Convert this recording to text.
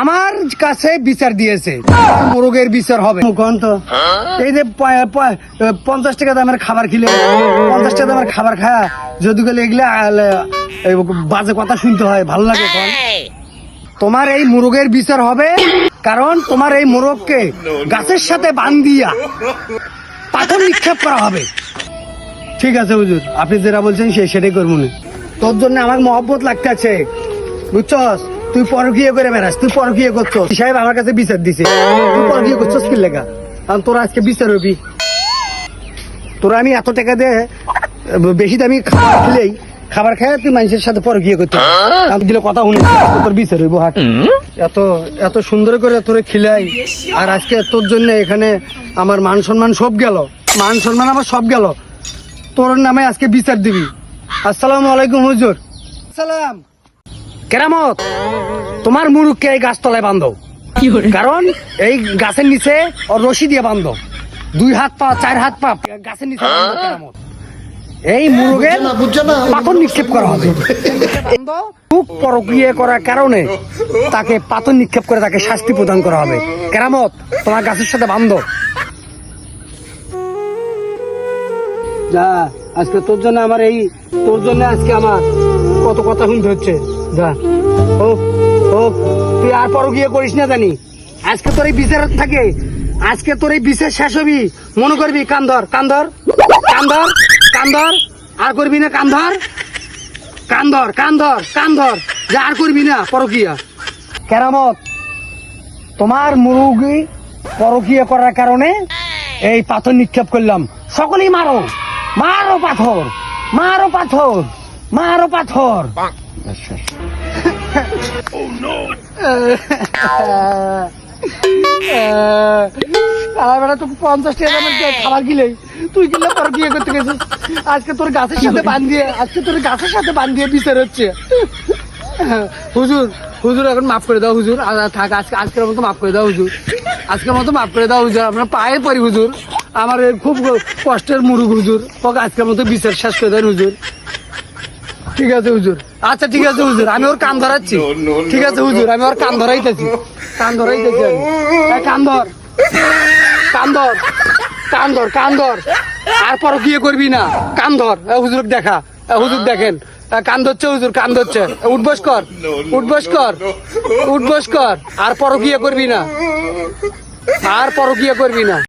আমার কাছে বিচার দিয়েছে। মোরগের বিচার হবে। এই যে পঞ্চাশ টাকা দামের খাবার খেলে পঞ্চাশ টাকা দামের খাবার খায়া যদি গেলে এগুলা বাজে কথা শুনতে হয়, ভালো লাগে তোমার এই মুরগের বিচার হবে। কারণ তোমার এই মোরগকে গাছের সাথে বান্ধিয়া পাথর নিক্ষেপ করা হবে। ঠিক আছে হুজুর, আপনি যেটা বলছেন সে সেটাই করব না। তোর জন্য আমার মহব্বত লাগতে আছে। বুঝছস? তুই পরকিয়ে করে বেড়াস, তুই পরকিয়ে করছস। সাহেব আমার কাছে বিচার দিছে। তুই পরকিয়ে করছস কি লেখা কারণ তোরা আজকে বিচার হবি। তোরা আমি এত টাকা দিয়ে, বেশি দামি খাবার খেলেই খাবার খায় তুই মানুষের সাথে পরকিয়ে করতে আমি দিলে কথা শুনে তোর বিচার হইব হাট। এত এত সুন্দর করে তোরে খিলাই। আর আজকে তোর জন্য এখানে আমার মান সম্মান সব গেল। মান সম্মান আমার সব গেল। তোর নামে আজকে বিচার দিবি। আসসালামু আলাইকুম হুজুর। সালাম। কেরামত তোমার মুরুখকে এই গাছতলায় বান্ধব কারণ এই গাছের নিচে ওর রশি দিয়ে বান্ধব দুই হাত পা চার হাত পা গাছের নিচে কেরামত। এই মুরগের পাথর নিক্ষেপ করা হবে। খুব করার কারণে তাকে পাথর নিক্ষেপ করে তাকে শাস্তি প্রদান করা হবে। কেরামত তোমার গাছের সাথে বান্ধব যা আজকে তোর জন্য আমার এই তোর জন্য আজকে আমার কত কথা শুনতে হচ্ছে। যা। ও ও তুই আর পর গিয়ে করিস না জানি। আজকে তোর এই বিচার থাকে। আজকে তোর এই বিচার শেষ হবি। মনে করবি কান্দর কান্দর কান্দর। কান্দর আর করবি না কান্দর কান্দর কান্দর কান্দর যা আর করবি না পরকিয়া। কেরামত তোমার মুরগি পরকিয়া করার কারণে এই পাথর নিক্ষেপ করলাম। সকলেই মারো মারো পাথর মারো পাথর মারো পাথর। পঞ্চাশ টাকা তুই করতে আজকে তোর আজকে তোর সাথে বিচার হচ্ছে। হুজুর হুজুর, এখন করে দাও থাক, আজকে আজকের মতো করে হুজুর। আজকের মতো করে দাও আমরা পায়ে পড়ি, হুজুর। আমার খুব কষ্টের মুরুগ হুজুর। আজকের মতো বিচার শেষ করে দেন, হুজুর। ঠিক আছে হুজুর। আচ্ছা ঠিক আছে হুজুর আমি ওর কান ধরাচ্ছি। ঠিক আছে হুজুর আমি ওর কান ধরাইতেছি। কান ধরাইতেছি আমি। কান ধর। কান ধর। কান ধর কান ধর। আর পর বিয়ে করবি না? কান ধর। হুজুর দেখা। হুজুর দেখেন। কান ধরছে হুজুর কান ধরছে। উঠবস কর। উঠবস কর। উঠবস কর। আর পর বিয়ে করবি না? আর পর বিয়ে করবি না?